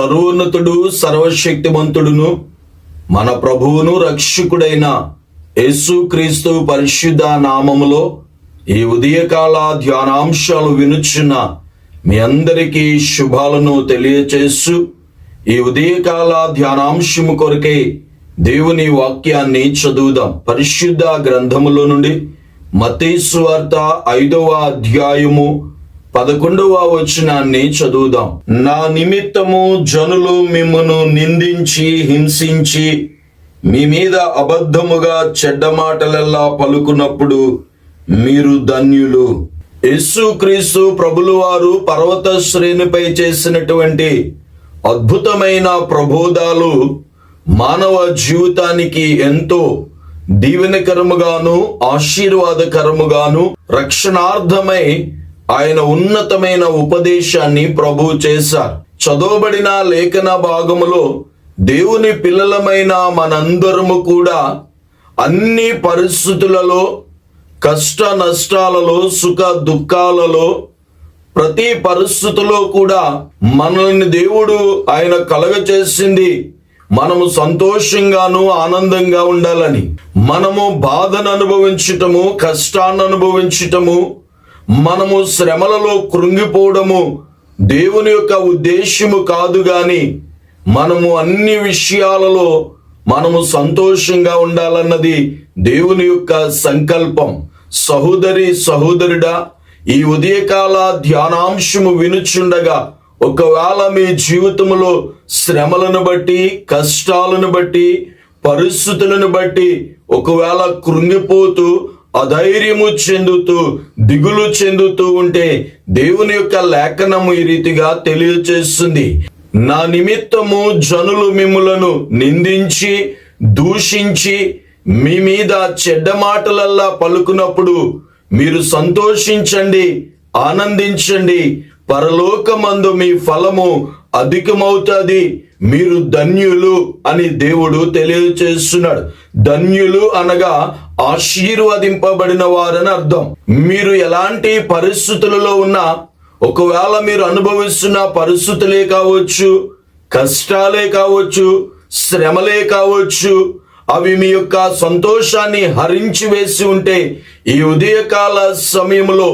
సర్వోన్నతుడు సర్వశక్తిమంతుడును మన ప్రభువును రక్షకుడైన యేసుక్రీస్తు పరిశుద్ధ నామములో ఈ ఉదయకాల ధ్యానాంశాలు వినుచున్న మీ అందరికీ శుభాలను తెలియచేస్తూ ఈ ఉదయకాల ధ్యానాంశము కొరకే దేవుని వాక్యాన్ని చదువుదాం. పరిశుద్ధ గ్రంథములో నుండి మతీశ్వార్త ఐదవ అధ్యాయము పదకొండవ వచనాన్ని చదువుదాం. నా నిమిత్తము జనులు మిమ్మను నిందించి హింసించి మీ మీద అబద్ధముగా చెడ్డ మాటలెల్లా పలుకున్నప్పుడు మీరు ధన్యులు. యేసుక్రీస్తు ప్రభులు వారు పర్వత శ్రేణిపై చేసినటువంటి అద్భుతమైన ప్రబోధాలు మానవ జీవితానికి ఎంతో దీవెనకరముగాను ఆశీర్వాదకరముగాను రక్షణార్థమై ఆయన ఉన్నతమైన ఉపదేశాన్ని ప్రభు చేశారు. చదవబడిన లేఖన భాగములో దేవుని పిల్లలమైన మనందరము కూడా అన్ని పరిస్థితులలో కష్ట నష్టాలలో సుఖ దుఃఖాలలో ప్రతి పరిస్థితిలో కూడా మనల్ని దేవుడు ఆయన కలగచేసింది. మనము సంతోషంగాను ఆనందంగా ఉండాలని. మనము బాధను అనుభవించటము కష్టాన్ని అనుభవించటము మనము శ్రమలలో కృంగిపోవడము దేవుని యొక్క ఉద్దేశ్యము కాదు గాని మనము అన్ని విషయాలలో మనము సంతోషంగా ఉండాలన్నది దేవుని యొక్క సంకల్పం. సహోదరి సహోదరుడా ఈ ఉదయకాల ధ్యానాంశము వినుచుండగా ఒకవేళ మీ జీవితంలో శ్రమలను బట్టి కష్టాలను బట్టి పరిస్థితులను బట్టి ఒకవేళ కృంగిపోతూ అధైర్యము చెందుతూ దిగులు చెందుతూ ఉంటే దేవుని యొక్క లేఖనము ఈ రీతిగా తెలియచేస్తుంది. నా నిమిత్తము జనులు మిమ్ములను నిందించి దూషించి మీ మీద చెడ్డ మాటలల్లా పలుకున్నప్పుడు మీరు సంతోషించండి ఆనందించండి. పరలోకమందు మీ ఫలము అధికమవుతుంది. మీరు ధన్యులు అని దేవుడు తెలియచేస్తున్నాడు. ధన్యులు అనగా ఆశీర్వదింపబడిన వారని అర్థం. మీరు ఎలాంటి పరిస్థితులలో ఉన్నా ఒకవేళ మీరు అనుభవిస్తున్న పరిస్థితులే కావచ్చు కష్టాలే కావచ్చు శ్రమలే కావచ్చు అవి మీ యొక్క సంతోషాన్ని హరించి వేసి ఉంటే ఈ ఉదయకాల సమయంలో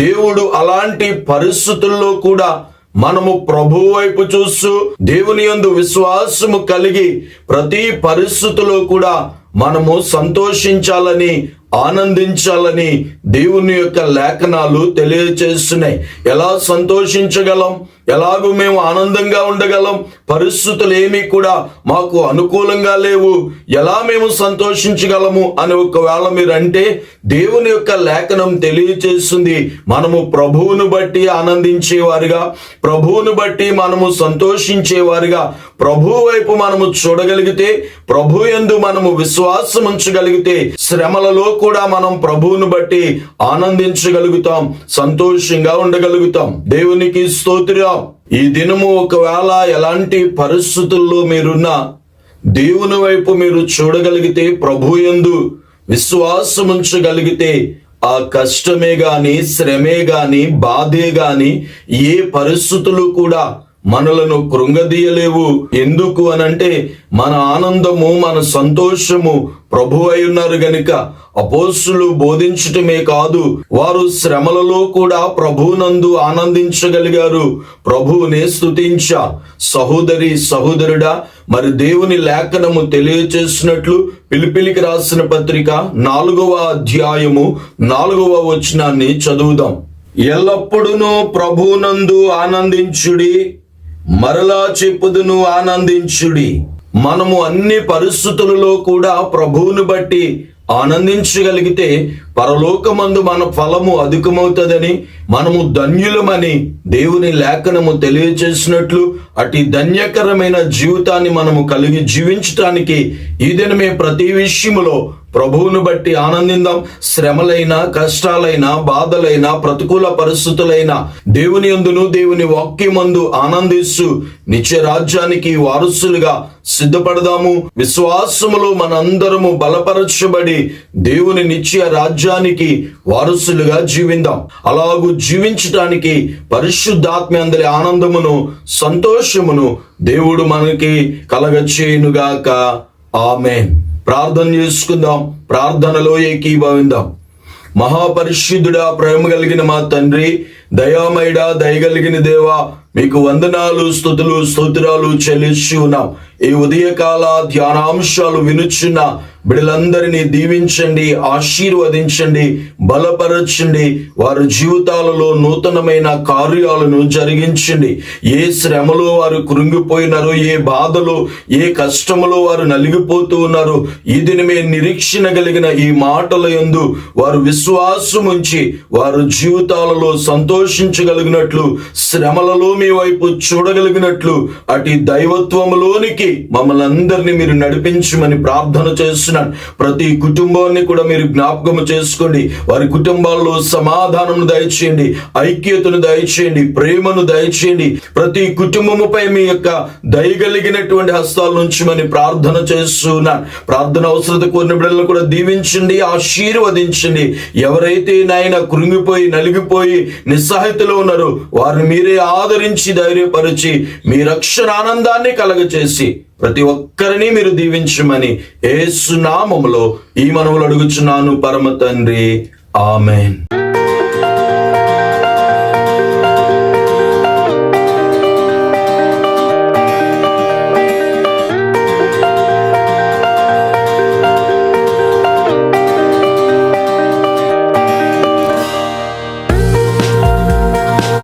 దేవుడు అలాంటి పరిస్థితుల్లో కూడా మనము ప్రభు వైపు చూస్తూ దేవుని యందు విశ్వాసము కలిగి ప్రతి పరిస్థితిలో కూడా మనము సంతోషించాలని ఆనందించాలని దేవుని యొక్క లేఖనాలు తెలియజేస్తున్నాయి ఎలా సంతోషించగలం? ఎలాగూ మేము ఆనందంగా ఉండగలం. పరిస్థితులు ఏమీ కూడా మాకు అనుకూలంగా లేవు. ఎలా మేము సంతోషించగలము అని ఒకవేళ మీరు అంటే దేవుని యొక్క లేఖనం తెలియచేస్తుంది. మనము ప్రభువును బట్టి ఆనందించేవారుగా ప్రభువును బట్టి మనము సంతోషించేవారుగా ప్రభు వైపు మనము చూడగలిగితే ప్రభు ఎందు మనము విశ్వాసం ఉంచగలిగితే శ్రమలలో కూడా మనం ప్రభువును బట్టి ఆనందించగలుగుతాం సంతోషంగా ఉండగలుగుతాం. దేవునికి స్తోత్రం ఈ దినము ఒకవేళ ఎలాంటి పరిస్థితుల్లో మీరున్నా దేవుని వైపు మీరు చూడగలిగితే ప్రభు యందు విశ్వాసం ఉంచగలిగితే ఆ కష్టమే గాని శ్రమే గాని బాధే గాని ఏ పరిస్థితులు కూడా మనలను కృంగదీయలేవు. ఎందుకు అనంటే మన ఆనందము మన సంతోషము ప్రభు అయి ఉన్నారు గనుక. అపోస్సులు బోధించటమే కాదు వారు శ్రమలలో కూడా ప్రభునందు ఆనందించగలిగారు. ప్రభువునే స్థుతించ సహోదరి సహోదరుడా మరి దేవుని లేఖనము తెలియచేసినట్లు పిలిపిలికి రాసిన పత్రిక నాలుగవ అధ్యాయము నాలుగవ వచనాన్ని చదువుదాం. ఎల్లప్పుడూ ప్రభునందు ఆనందించుడి. మరలా చెప్పుదును ఆనందించుడి. మనము అన్ని పరిస్థితులలో కూడా ప్రభువుని బట్టి ఆనందించగలిగితే పరలోకమందు మన ఫలము అధికమవుతుందని మనము ధన్యులమని దేవుని లేఖనము తెలియచేసినట్లు అటు ధన్యకరమైన జీవితాన్ని మనము కలిగి జీవించటానికి ఈ దినమే ప్రతి విషయములో ప్రభువును బట్టి ఆనందిందాం. శ్రమలైన కష్టాలైన బాధలైన ప్రతికూల పరిస్థితులైన దేవుని యందును దేవుని వాక్యమందు ఆనందిస్తూ నిత్య రాజ్యానికి వారసులుగా సిద్ధపడదాము. విశ్వాసములో మనందరము బలపరచబడి దేవుని నిత్య రాజ్యానికి వారసులుగా జీవిందాం. అలాగూ జీవించటానికి పరిశుద్ధాత్మ అందరి ఆనందమును సంతోషమును దేవుడు మనకి కలగచేయునుగాక. ఆమెన్. ప్రార్థన చేసుకుందాం. ప్రార్థనలో ఏకీభవిందాం. మహాపరిశుద్ధుడా ప్రేమ కలిగిన మా తండ్రి దయామయుడా దయగలిగిన దేవా మీకు వందనాలు స్థుతులు స్తోత్రాలు చెల్లించి ఉన్నాం ఈ ఉదయకాల ధ్యానాంశాలు వినుచున్న బిడ్డలందరినీ దీవించండి ఆశీర్వదించండి బలపరచండి. వారి జీవితాలలో నూతనమైన కార్యాలను జరిగించండి. ఏ శ్రమలో వారు కృంగిపోయినారో ఏ బాధలో ఏ కష్టములో వారు నలిగిపోతూ ఉన్నారో ఈ దినమే నిరీక్షణ కలిగిన ఈ మాటల యందు వారు విశ్వాసం ఉంచి వారు జీవితాలలో సంతోషించగలిగినట్లు శ్రమలలో మీ వైపు చూడగలిగినట్లు అటు దైవత్వములోనికి మమ్మల్ని అందరినీ మీరు నడిపించమని ప్రార్థన చేస్తున్నాను. ప్రతి కుటుంబాన్ని కూడా మీరు జ్ఞాపకం చేసుకోండి. వారి కుటుంబాల్లో సమాధానం దయచేయండి ఐక్యతను దయచేయండి ప్రేమను దయచేయండి. ప్రతి కుటుంబముపై మీ యొక్క దయగలిగినటువంటి హస్తాల నుంచి మని ప్రార్థన చేస్తున్నాను. ప్రార్థన అవసరత కోరిన బిడ్డలను కూడా దీవించండి ఆశీర్వదించండి. ఎవరైతే నాయన కృంగిపోయి నలిగిపోయి నిస్సహితలో ఉన్నారో వారిని మీరే ఆదరి ఆదరించి ధైర్యపరిచి మీ రక్షణ ఆనందాన్ని కలగచేసి ప్రతి ఒక్కరిని మీరు దీవించమని ఏసునామములో ఈ మనవులు అడుగుచున్నాను పరమ తండ్రి. ఆమెన్.